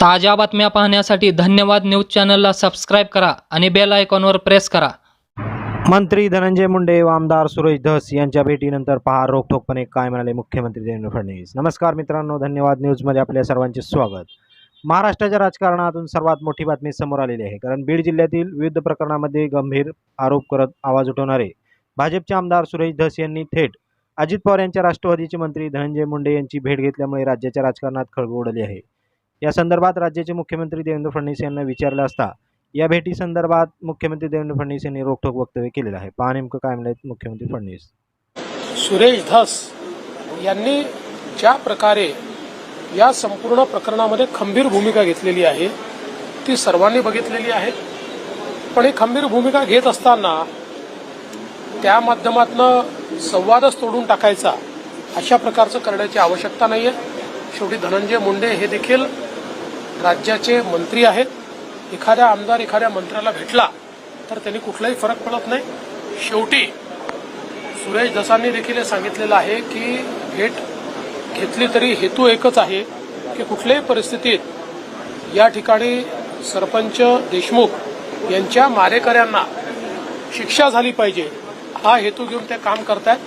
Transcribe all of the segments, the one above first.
ताज्या बातम्या पाहण्यासाठी धन्यवाद न्यूज चॅनलला सबस्क्राईब करा आणि बेल आयकॉनवर प्रेस करा. मंत्री धनंजय मुंडे व आमदार सुरेश धस यांच्या भेटीनंतर पहा रोखठोकपणे काय म्हणाले मुख्यमंत्री देवेंद्र फडणवीस. नमस्कार मित्रांनो धन्यवाद न्यूजमध्ये आपल्या सर्वांचे स्वागत. महाराष्ट्राच्या राजकारणातून सर्वात मोठी बातमी समोर आलेली आहे कारण बीड जिल्ह्यातील विविध प्रकरणामध्ये गंभीर आरोप करत आवाज उठवणारे भाजपचे आमदार सुरेश धस यांनी थेट अजित पवार यांच्या राष्ट्रवादीचे मंत्री धनंजय मुंडे यांची भेट घेतल्यामुळे राज्याच्या राजकारणात खळबळ उडाली आहे. या संदर्भात राज्याचे मुख्यमंत्री देवेंद्र फडणवीस यांना विचारलं असता या भेटीसंदर्भात मुख्यमंत्री देवेंद्र फडणवीस यांनी रोखोक वक्तव्य केलेलं आहे. पहा नेमकं काय म्हणले मुख्यमंत्री फडणवीस. सुरेश धस यांनी ज्या प्रकारे या संपूर्ण प्रकरणामध्ये खंबीर भूमिका घेतलेली आहे ती सर्वांनी बघितलेली आहे. पण ही खंबीर भूमिका घेत असताना त्या माध्यमातनं संवादच तोडून टाकायचा अशा प्रकारचं करण्याची आवश्यकता नाही आहे शेवटी धनंजय मुंडे हे देखील राज्याचे मंत्री आहेत. एखाद्या आमदार एखाद्या मंत्र्याला भेटला तर त्यांनी कुठलाही फरक पडत नाही. शेवटी सुरेश दसांनी देखील हे सांगितलेलं आहे की भेट घेतली तरी हेतू एकच आहे की कुठल्याही परिस्थितीत या ठिकाणी सरपंच देशमुख यांच्या मारेकऱ्यांना शिक्षा झाली पाहिजे. हा हेतू घेऊन ते काम करतायत.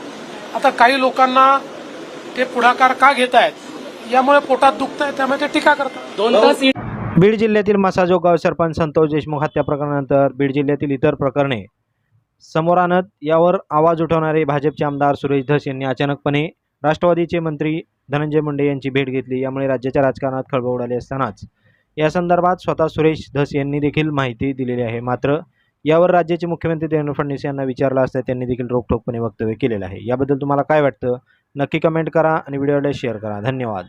आता काही लोकांना ते पुढाकार का घेत आहेत यामुळे पोटात दुखत आहे त्यामुळे ते टीका करतात. दोन तास बीड जिल्ह्यातील मसाजोग गाव सरपंच संतोष देशमुख हत्या प्रकरणानंतर बीड जिल्ह्यातील इतर प्रकरणे. समोर आणत यावर आवाज उठवणारे भाजपचे आमदार सुरेश धस यांनी अचानकपणे राष्ट्रवादीचे मंत्री धनंजय मुंडे यांची भेट घेतली. यामुळे राज्याच्या राजकारणात खळबळ उडाली असतानाच. या संदर्भात स्वतः सुरेश धस यांनी देखील माहिती दिलेली आहे. मात्र यावर राज्याचे मुख्यमंत्री देवेंद्र फडणवीस यांना विचारलं असता त्यांनी देखील रोखठोकपणे वक्तव्य केलेलं आहे. याबद्दल तुम्हाला काय वाटतं? नक्की कमेंट करा आणि व्हिडिओला शेअर करा. धन्यवाद.